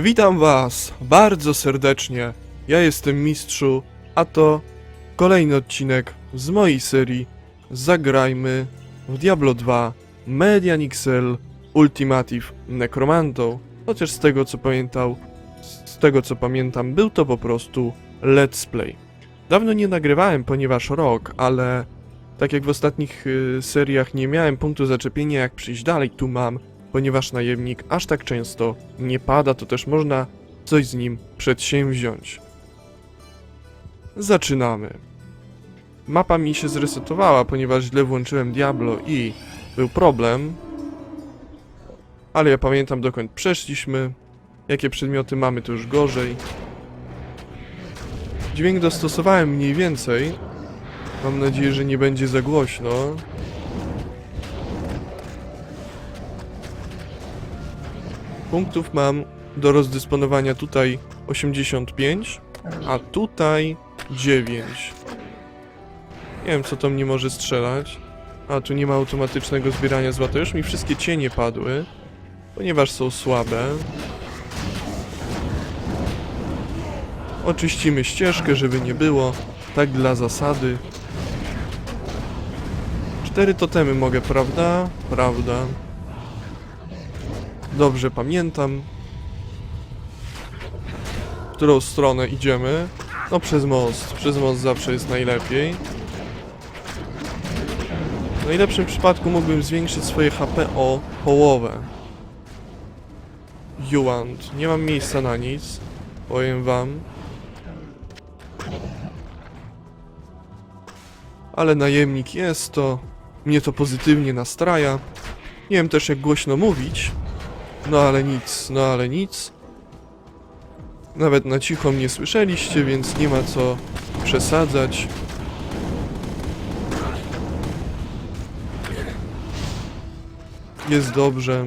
Witam Was bardzo serdecznie. Ja jestem Mistrzu, a to kolejny odcinek z mojej serii Zagrajmy w Diablo 2 Median XL Ultimative Necromanto. Chociaż z tego co pamiętał, z tego co pamiętam, był to po prostu let's play. Dawno nie nagrywałem, ponieważ rok, ale tak jak w ostatnich y, seriach nie miałem punktu zaczepienia jak przyjść dalej, tu mam ponieważ najemnik aż tak często nie pada, to też można coś z nim przedsięwziąć. Zaczynamy. Mapa mi się zresetowała, ponieważ źle włączyłem Diablo i był problem. Ale ja pamiętam dokąd przeszliśmy. Jakie przedmioty mamy, to już gorzej. Dźwięk dostosowałem mniej więcej. Mam nadzieję, że nie będzie za głośno. Punktów mam do rozdysponowania tutaj 85, a tutaj 9. Nie wiem, co to mnie może strzelać. A, tu nie ma automatycznego zbierania złota. Już mi wszystkie cienie padły, ponieważ są słabe. Oczyścimy ścieżkę, żeby nie było. Tak dla zasady. Cztery totemy mogę, prawda? Prawda. Dobrze pamiętam. W którą stronę idziemy? No przez most. Przez most zawsze jest najlepiej. W najlepszym przypadku mógłbym zwiększyć swoje HP o połowę. Juant. Nie mam miejsca na nic. Powiem wam. Ale najemnik jest to. Mnie to pozytywnie nastraja. Nie wiem też jak głośno mówić. No ale nic, no ale nic. Nawet na cicho mnie słyszeliście, więc nie ma co przesadzać. Jest dobrze.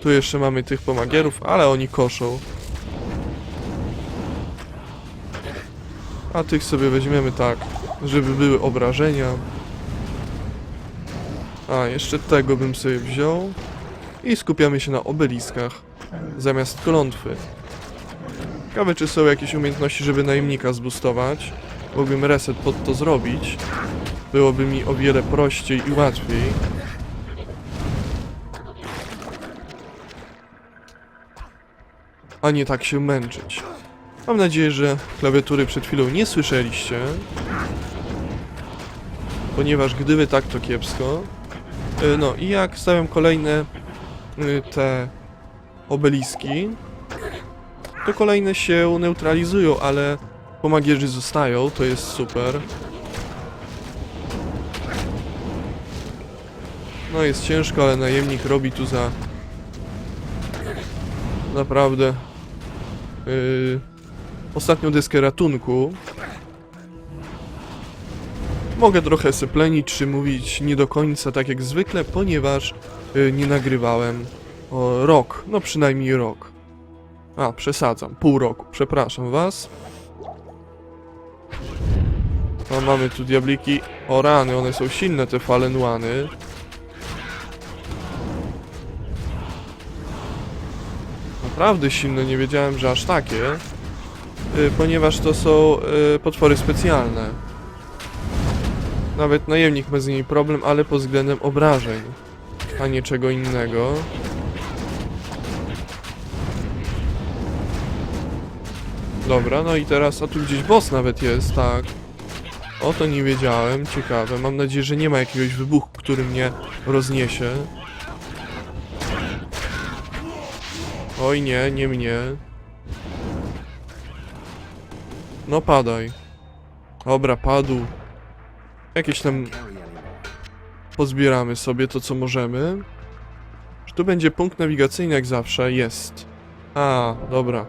Tu jeszcze mamy tych pomagierów, ale oni koszą. A tych sobie weźmiemy tak, żeby były obrażenia. A, jeszcze tego bym sobie wziął. I skupiamy się na obeliskach zamiast klątwy. Ciekawe, czy są jakieś umiejętności, żeby najemnika zbustować. Mógłbym reset pod to zrobić. Byłoby mi o wiele prościej i łatwiej. A nie tak się męczyć. Mam nadzieję, że klawiatury przed chwilą nie słyszeliście. Ponieważ gdyby tak, to kiepsko. Y, No i jak stawiam kolejne te obeliski, to kolejne się neutralizują, ale pomagierzy zostają, to jest super. No jest ciężko, ale najemnik robi tu za naprawdę yy, ostatnią deskę ratunku. Mogę trochę syplenić, czy mówić nie do końca tak jak zwykle, ponieważ y, nie nagrywałem o rok, no przynajmniej rok. A, przesadzam, pół roku, przepraszam was. O, mamy tu diabliki. O rany, one są silne, te falenłany. Naprawdę silne, nie wiedziałem, że aż takie. Y, ponieważ to są y, potwory specjalne. Nawet najemnik ma z nimi problem, ale pod względem obrażeń, a nie czego innego. Dobra, no i teraz, a tu gdzieś boss nawet jest, tak. O, to nie wiedziałem, ciekawe. Mam nadzieję, że nie ma jakiegoś wybuchu, który mnie rozniesie. Oj nie, nie mnie. No padaj. Dobra, padł. Jakieś tam pozbieramy sobie to, co możemy. Czy tu będzie punkt nawigacyjny jak zawsze? Jest. A, dobra.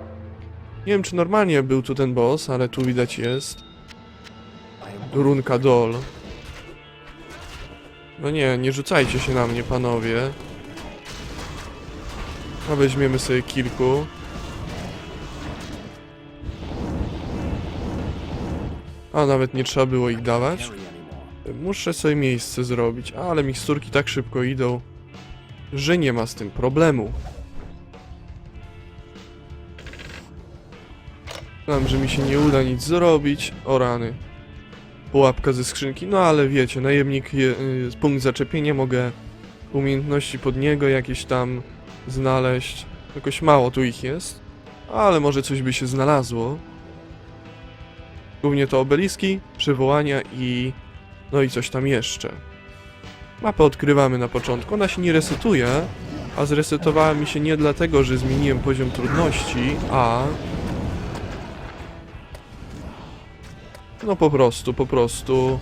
Nie wiem, czy normalnie był tu ten boss, ale tu widać jest. Runka Dol. No nie, nie rzucajcie się na mnie, panowie. A weźmiemy sobie kilku. A nawet nie trzeba było ich dawać. Muszę sobie miejsce zrobić, ale miksturki tak szybko idą, że nie ma z tym problemu. Znam, że mi się nie uda nic zrobić. O rany. Pułapka ze skrzynki, no ale wiecie, najemnik, je, y, punkt zaczepienia, mogę umiejętności pod niego jakieś tam znaleźć. Jakoś mało tu ich jest, ale może coś by się znalazło. Głównie to obeliski, przywołania i no i coś tam jeszcze. Mapę odkrywamy na początku, ona się nie resetuje, a zresetowała mi się nie dlatego, że zmieniłem poziom trudności, a... No po prostu, po prostu...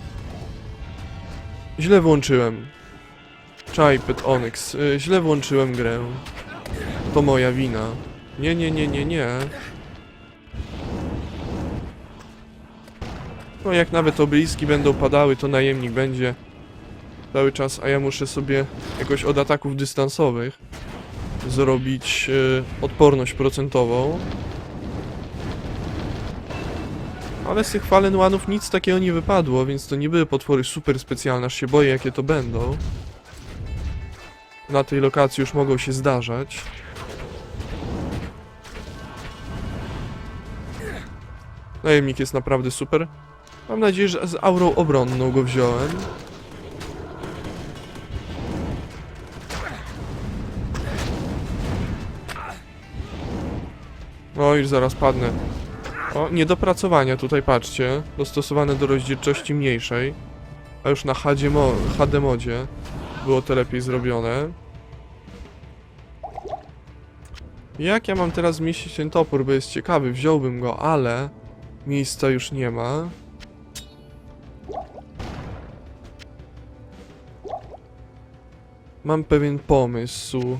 Źle włączyłem. Chipet Onyx. Y, źle włączyłem grę. To moja wina. Nie, nie, nie, nie, nie. No jak nawet obeliski będą padały, to najemnik będzie cały czas, a ja muszę sobie jakoś od ataków dystansowych zrobić y, odporność procentową. Ale z tych Fallen nic takiego nie wypadło, więc to nie były potwory super specjalne, aż się boję jakie to będą. Na tej lokacji już mogą się zdarzać. Najemnik jest naprawdę super. Mam nadzieję, że z aurą obronną go wziąłem. O, już zaraz padnę. O, niedopracowania tutaj, patrzcie. Dostosowane do rozdzielczości mniejszej. A już na HD, mo HD modzie było to lepiej zrobione. Jak ja mam teraz zmieścić ten topór, bo jest ciekawy, wziąłbym go, ale miejsca już nie ma. Mam pewien pomysł.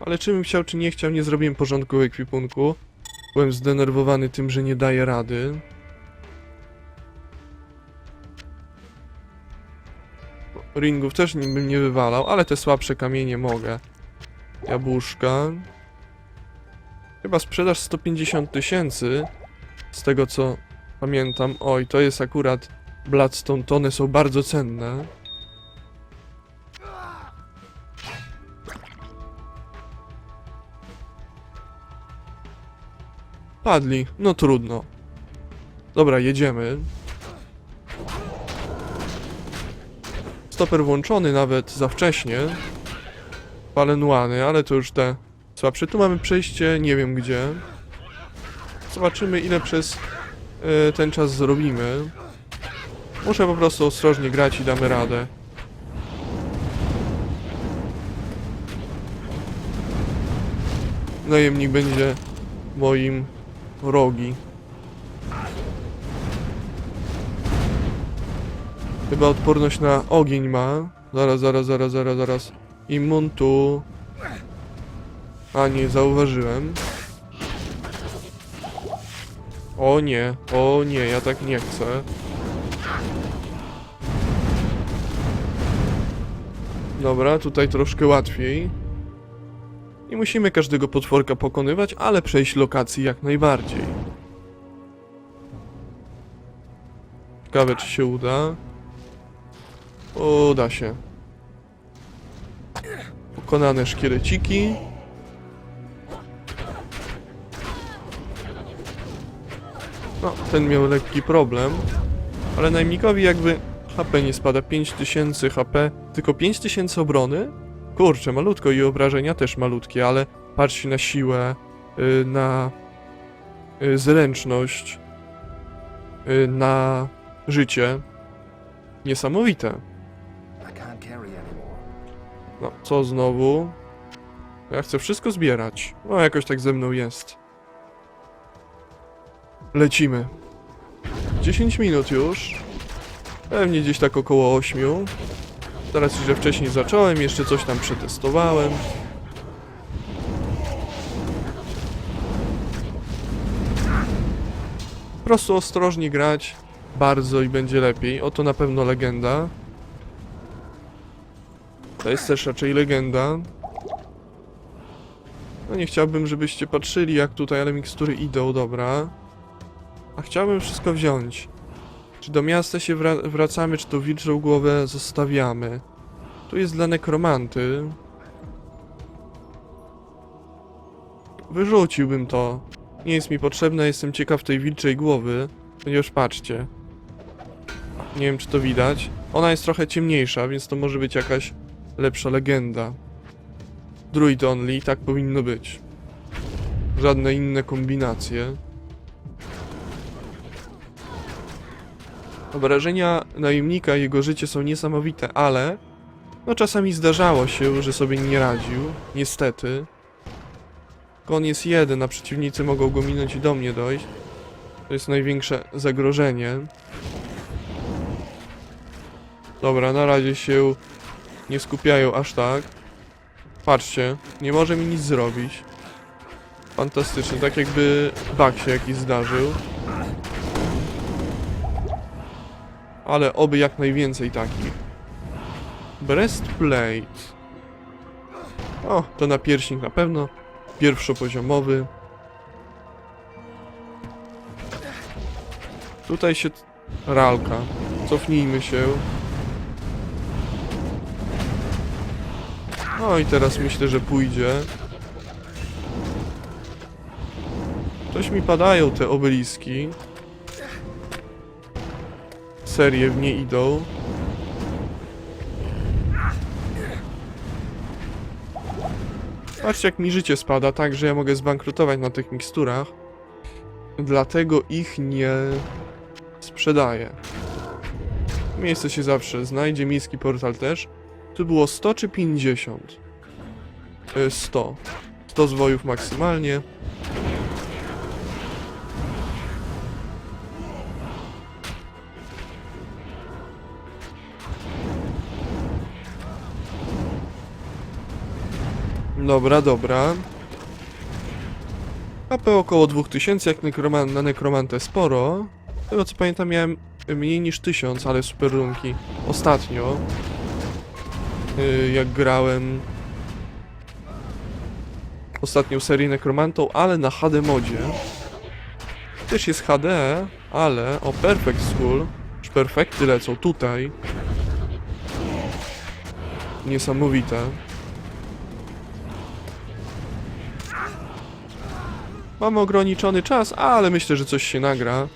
Ale czy bym chciał, czy nie chciał, nie zrobiłem porządku w ekwipunku. Byłem zdenerwowany tym, że nie daję rady. Ringów też bym nie wywalał, ale te słabsze kamienie mogę. Jabłuszka. Chyba sprzedaż 150 tysięcy. Z tego co pamiętam. Oj, to jest akurat Bloodstone. To one są bardzo cenne. Padli. No trudno. Dobra, jedziemy. Stoper włączony nawet za wcześnie. Palenuany, ale to już te słabsze. Tu mamy przejście, nie wiem gdzie. Zobaczymy ile przez y, ten czas zrobimy. Muszę po prostu ostrożnie grać i damy radę. Najemnik będzie moim rogi. Chyba odporność na ogień ma. Zaraz, zaraz, zaraz, zaraz, zaraz. Immuntu. A nie, zauważyłem. O nie, o nie, ja tak nie chcę. Dobra, tutaj troszkę łatwiej. Nie musimy każdego potworka pokonywać, ale przejść lokacji jak najbardziej. Ciekawe, czy się uda. Uda się. Pokonane szkieleciki. No, ten miał lekki problem. Ale najemnikowi jakby HP nie spada. 5000 HP, tylko 5000 obrony? Kurczę, malutko i obrażenia też malutkie, ale patrzcie na siłę, y, na y, zręczność, y, na życie. Niesamowite. No, co znowu? Ja chcę wszystko zbierać. No, jakoś tak ze mną jest. Lecimy. 10 minut już. Pewnie gdzieś tak około 8. Teraz że wcześniej zacząłem, jeszcze coś tam przetestowałem. Po prostu ostrożnie grać. Bardzo i będzie lepiej. Oto na pewno legenda. To jest też raczej legenda. No nie chciałbym, żebyście patrzyli jak tutaj, ale mikstury idą, dobra. A chciałbym wszystko wziąć. Czy do miasta się wra wracamy, czy to wilczą głowę zostawiamy? Tu jest dla nekromanty. wyrzuciłbym to. Nie jest mi potrzebne, jestem ciekaw tej wilczej głowy. Ponieważ patrzcie. Nie wiem, czy to widać. Ona jest trochę ciemniejsza, więc to może być jakaś lepsza legenda. Druid only, tak powinno być. Żadne inne kombinacje. Obrażenia najemnika i jego życie są niesamowite, ale no czasami zdarzało się, że sobie nie radził. Niestety. Tylko on jest jeden, a przeciwnicy mogą go minąć i do mnie dojść. To jest największe zagrożenie. Dobra, na razie się nie skupiają aż tak. Patrzcie, nie może mi nic zrobić. Fantastycznie, tak jakby bug się jakiś zdarzył. Ale oby jak najwięcej takich. Breastplate. O, to napierśnik na pewno. Pierwszopoziomowy. Tutaj się... Ralka. Cofnijmy się. No i teraz myślę, że pójdzie. Coś mi padają te obeliski. Serie w nie idą. Patrzcie jak mi życie spada, tak, że ja mogę zbankrutować na tych miksturach. Dlatego ich nie sprzedaję. Miejsce się zawsze znajdzie, miejski portal też. Tu było 100 czy 50? E, 100. 100 zwojów maksymalnie. Dobra, dobra. AP około 2000, jak nekroman na nekromantę sporo. Tego co pamiętam miałem mniej niż 1000, ale super runki. Ostatnio. y, jak grałem ostatnią serię nekromantą, ale na HD modzie. Też jest HD, ale o Perfect School, już perfekty lecą tutaj. Niesamowite. Mamy ograniczony czas, ale myślę, że coś się nagra.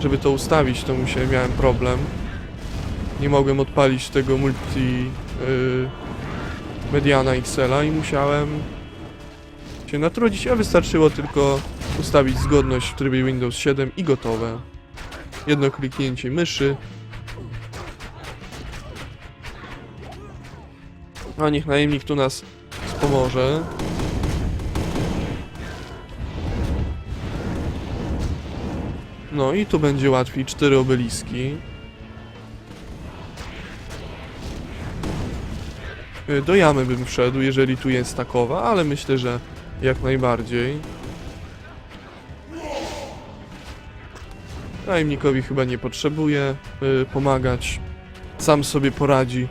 Żeby to ustawić, to musiałem, miałem problem. Nie mogłem odpalić tego multi yy, Mediana Excela i musiałem się natrudzić, a wystarczyło tylko ustawić zgodność w trybie Windows 7 i gotowe. Jedno kliknięcie myszy. A niech najemnik tu nas wspomoże. No i tu będzie łatwiej, cztery obeliski. Y, Do jamy bym wszedł, jeżeli tu jest takowa, ale myślę, że jak najbardziej. Najemnikowi chyba nie potrzebuje y, pomagać. Sam sobie poradzi.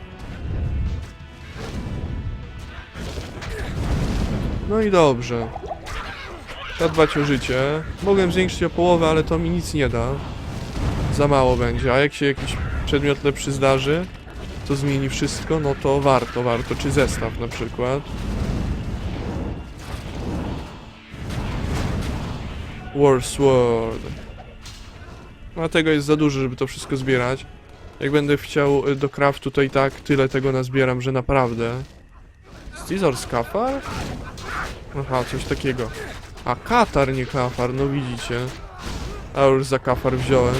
No i dobrze. Trzeba dbać o życie. Mogłem zwiększyć o połowę, ale to mi nic nie da. Za mało będzie. A jak się jakiś przedmiot lepszy zdarzy, to zmieni wszystko, no to warto, warto. Czy zestaw na przykład. War Sword. A tego jest za dużo, żeby to wszystko zbierać. Jak będę chciał y, do craftu, to i tak tyle tego nazbieram, że naprawdę. Scizor Skafar? Aha, coś takiego. A katar, nie kafar, no widzicie. A już za kafar wziąłem.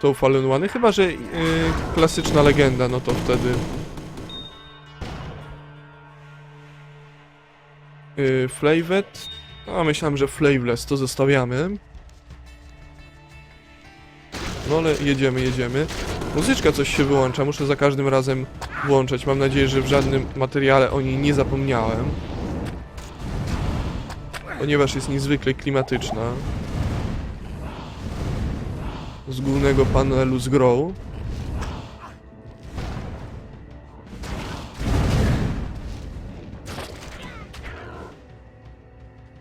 To Fallen One? Chyba, że yy, klasyczna legenda, no to wtedy. Yy, Flaved? A myślałem, że Flaveless, to zostawiamy. No ale jedziemy, jedziemy. Muzyczka coś się wyłącza, muszę za każdym razem włączać. Mam nadzieję, że w żadnym materiale o niej nie zapomniałem. Ponieważ jest niezwykle klimatyczna. Z głównego panelu z grą.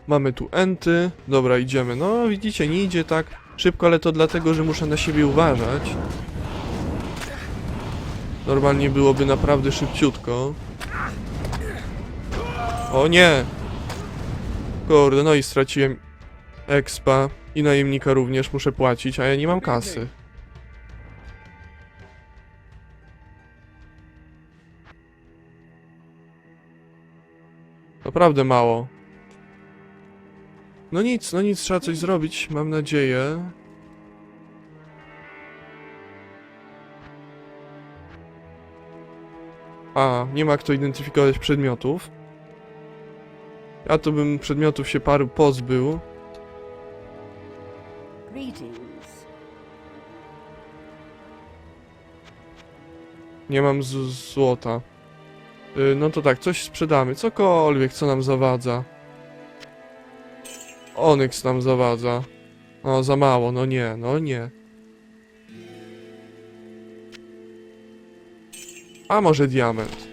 Mamy tu enty. Dobra, idziemy. No, widzicie, nie idzie tak szybko, ale to dlatego, że muszę na siebie uważać. Normalnie byłoby naprawdę szybciutko. O nie! Kurde, no i straciłem expa i najemnika również muszę płacić, a ja nie mam kasy. Naprawdę mało. No nic, no nic, trzeba coś zrobić, mam nadzieję. A, nie ma kto identyfikować przedmiotów. Ja to bym przedmiotów się paru pozbył. Nie mam złota. Y, no to tak, coś sprzedamy. Cokolwiek, co nam zawadza. Onyx nam zawadza. O, za mało, no nie, no nie. A może diament?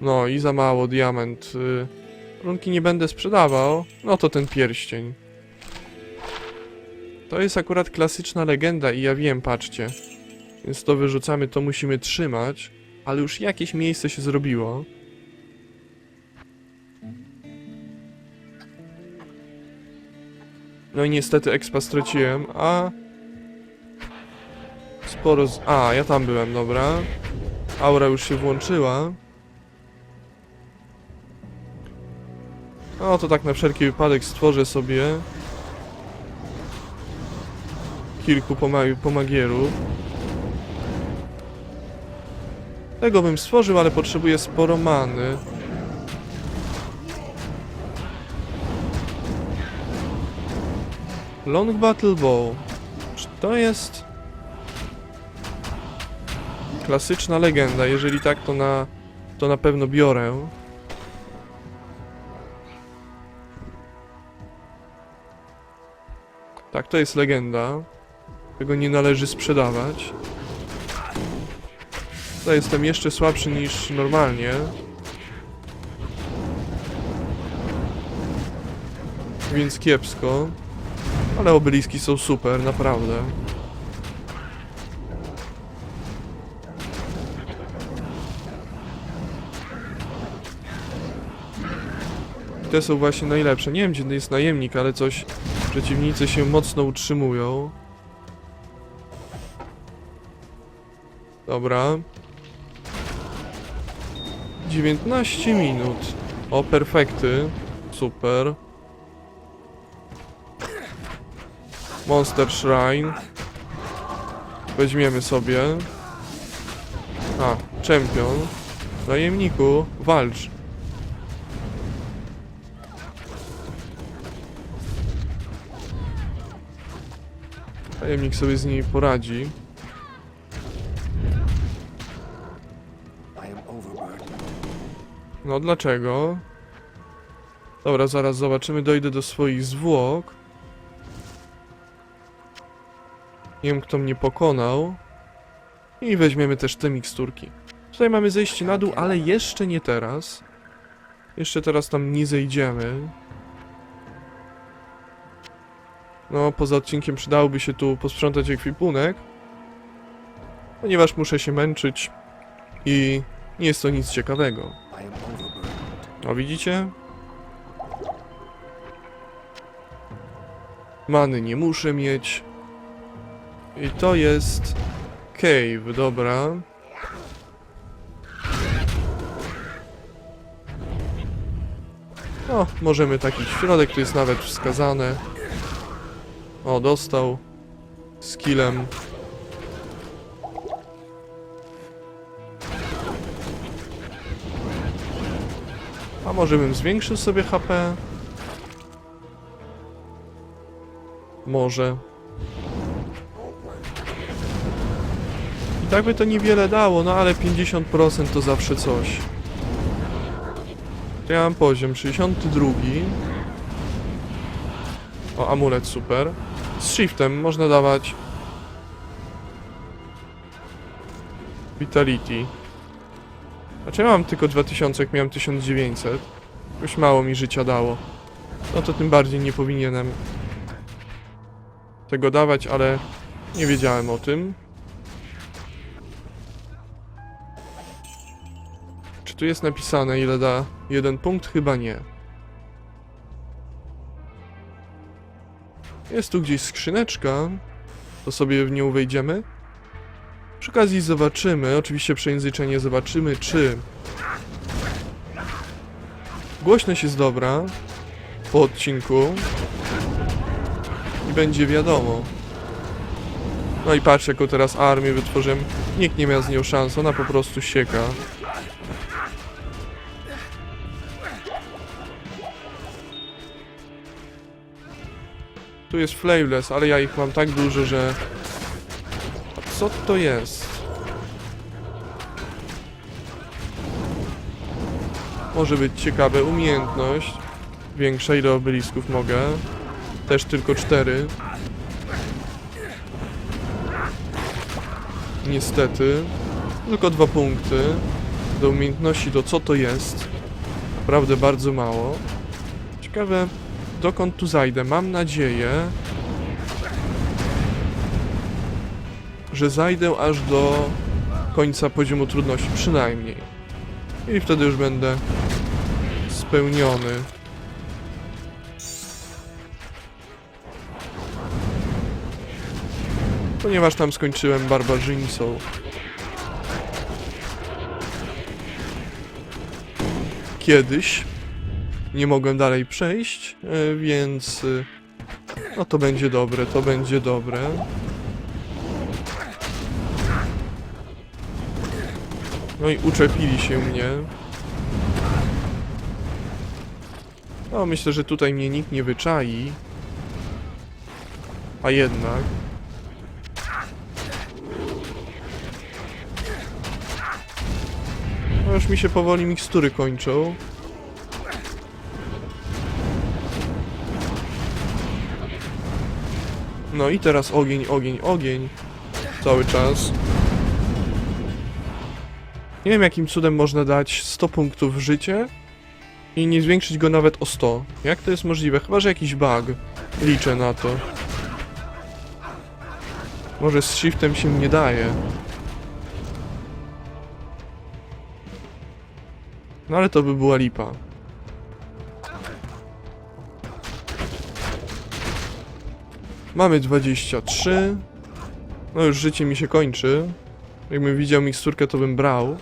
No i za mało diament. Y, runki nie będę sprzedawał. No to ten pierścień. To jest akurat klasyczna legenda i ja wiem, patrzcie. Więc to wyrzucamy, to musimy trzymać. Ale już jakieś miejsce się zrobiło. No i niestety expa straciłem, a... Sporo z... A, ja tam byłem, dobra. Aura już się włączyła. No to tak na wszelki wypadek stworzę sobie kilku pomag pomagierów. Tego bym stworzył, ale potrzebuję sporo many. Long Battle Bow. Czy to jest... Klasyczna legenda, jeżeli tak to na... to na pewno biorę. Tak, to jest legenda. Tego nie należy sprzedawać. To jestem jeszcze słabszy niż normalnie. Więc kiepsko. Ale obeliski są super, naprawdę. Te są właśnie najlepsze. Nie wiem, gdzie jest najemnik, ale coś... Przeciwnicy się mocno utrzymują. Dobra. 19 minut. O, perfekty. Super. Monster Shrine. Weźmiemy sobie. A, czempion. Najemniku, walcz. Tajemnik sobie z niej poradzi. No dlaczego? Dobra, zaraz zobaczymy, dojdę do swoich zwłok. Nie wiem, kto mnie pokonał. I weźmiemy też te miksturki. Tutaj mamy zejście na dół, ale jeszcze nie teraz. Jeszcze teraz tam nie zejdziemy. No, poza odcinkiem przydałoby się tu posprzątać ekwipunek. Ponieważ muszę się męczyć i nie jest to nic ciekawego. I am overburdened. O, widzicie? Many nie muszę mieć. I to jest... Cave, dobra. O, możemy taki środek, tu jest nawet wskazane. O, dostał. Skillem. A może bym zwiększył sobie HP? Może. I tak by to niewiele dało, no ale 50% to zawsze coś. To ja mam poziom 62. O, amulet super. Z shiftem można dawać Vitality. Znaczy ja mam tylko 2000, jak miałem 1900. Już mało mi życia dało. No to tym bardziej nie powinienem tego dawać, ale nie wiedziałem o tym. Czy tu jest napisane, ile da jeden punkt? Chyba nie. Jest tu gdzieś skrzyneczka. To sobie w nią wejdziemy. Przy okazji zobaczymy, oczywiście przejęzyczenie zobaczymy, czy głośność jest dobra po odcinku i będzie wiadomo. No i patrz, jaką teraz armię wytworzyłem. Nikt nie miał z nią szans, ona po prostu sieka. Tu jest Flameless, ale ja ich mam tak dużo, że... A co to jest? Może być ciekawe. Umiejętność. Większa, ile obelisków mogę. Też tylko cztery. Niestety. Tylko dwa punkty. Do umiejętności to co to jest. Naprawdę bardzo mało. Ciekawe dokąd tu zajdę. Mam nadzieję, że zajdę aż do końca poziomu trudności, przynajmniej. I wtedy już będę spełniony. Ponieważ tam skończyłem barbarzyńcą. Kiedyś nie mogłem dalej przejść, e, więc e, no to będzie dobre, to będzie dobre. No i uczepili się mnie. No myślę, że tutaj mnie nikt nie wyczai. A jednak. No już mi się powoli mikstury kończą. No i teraz ogień, ogień, ogień. Cały czas. Nie wiem jakim cudem można dać 100 punktów w życie i nie zwiększyć go nawet o 100. Jak to jest możliwe? Chyba, że jakiś bug. Liczę na to. Może z shiftem się nie daje. No ale to by była lipa. Mamy 23. No już życie mi się kończy. Jakbym widział miksturkę, to bym brał.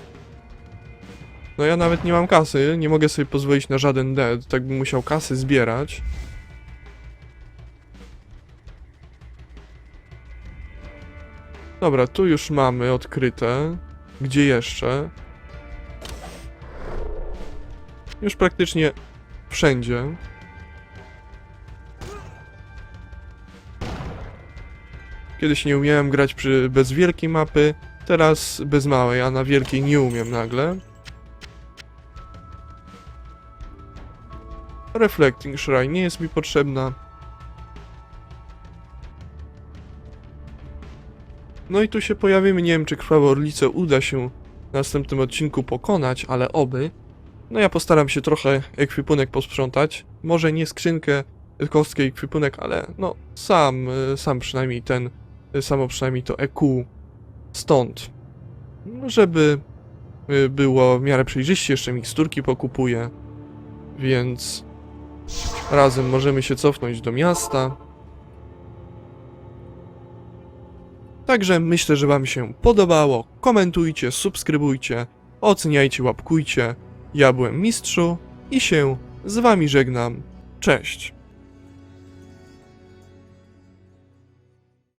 No ja nawet nie mam kasy, nie mogę sobie pozwolić na żaden dead, tak bym musiał kasy zbierać. Dobra, tu już mamy odkryte. Gdzie jeszcze? Już praktycznie wszędzie. Kiedyś nie umiałem grać przy, bez wielkiej mapy, teraz bez małej, a na wielkiej nie umiem nagle. Reflecting Shrine nie jest mi potrzebna. No i tu się pojawimy, nie wiem czy Krwawe Orlice uda się w następnym odcinku pokonać, ale oby. No ja postaram się trochę ekwipunek posprzątać. Może nie skrzynkę, kostkę ekwipunek, ale no sam, y, sam przynajmniej ten, samo przynajmniej to EQ stąd. No, Żeby y, było w miarę przejrzyście, jeszcze miksturki pokupuję, więc razem możemy się cofnąć do miasta. Także myślę, że Wam się podobało. Komentujcie, subskrybujcie, oceniajcie, łapkujcie. Ja byłem Mistrzu i się z Wami żegnam. Cześć!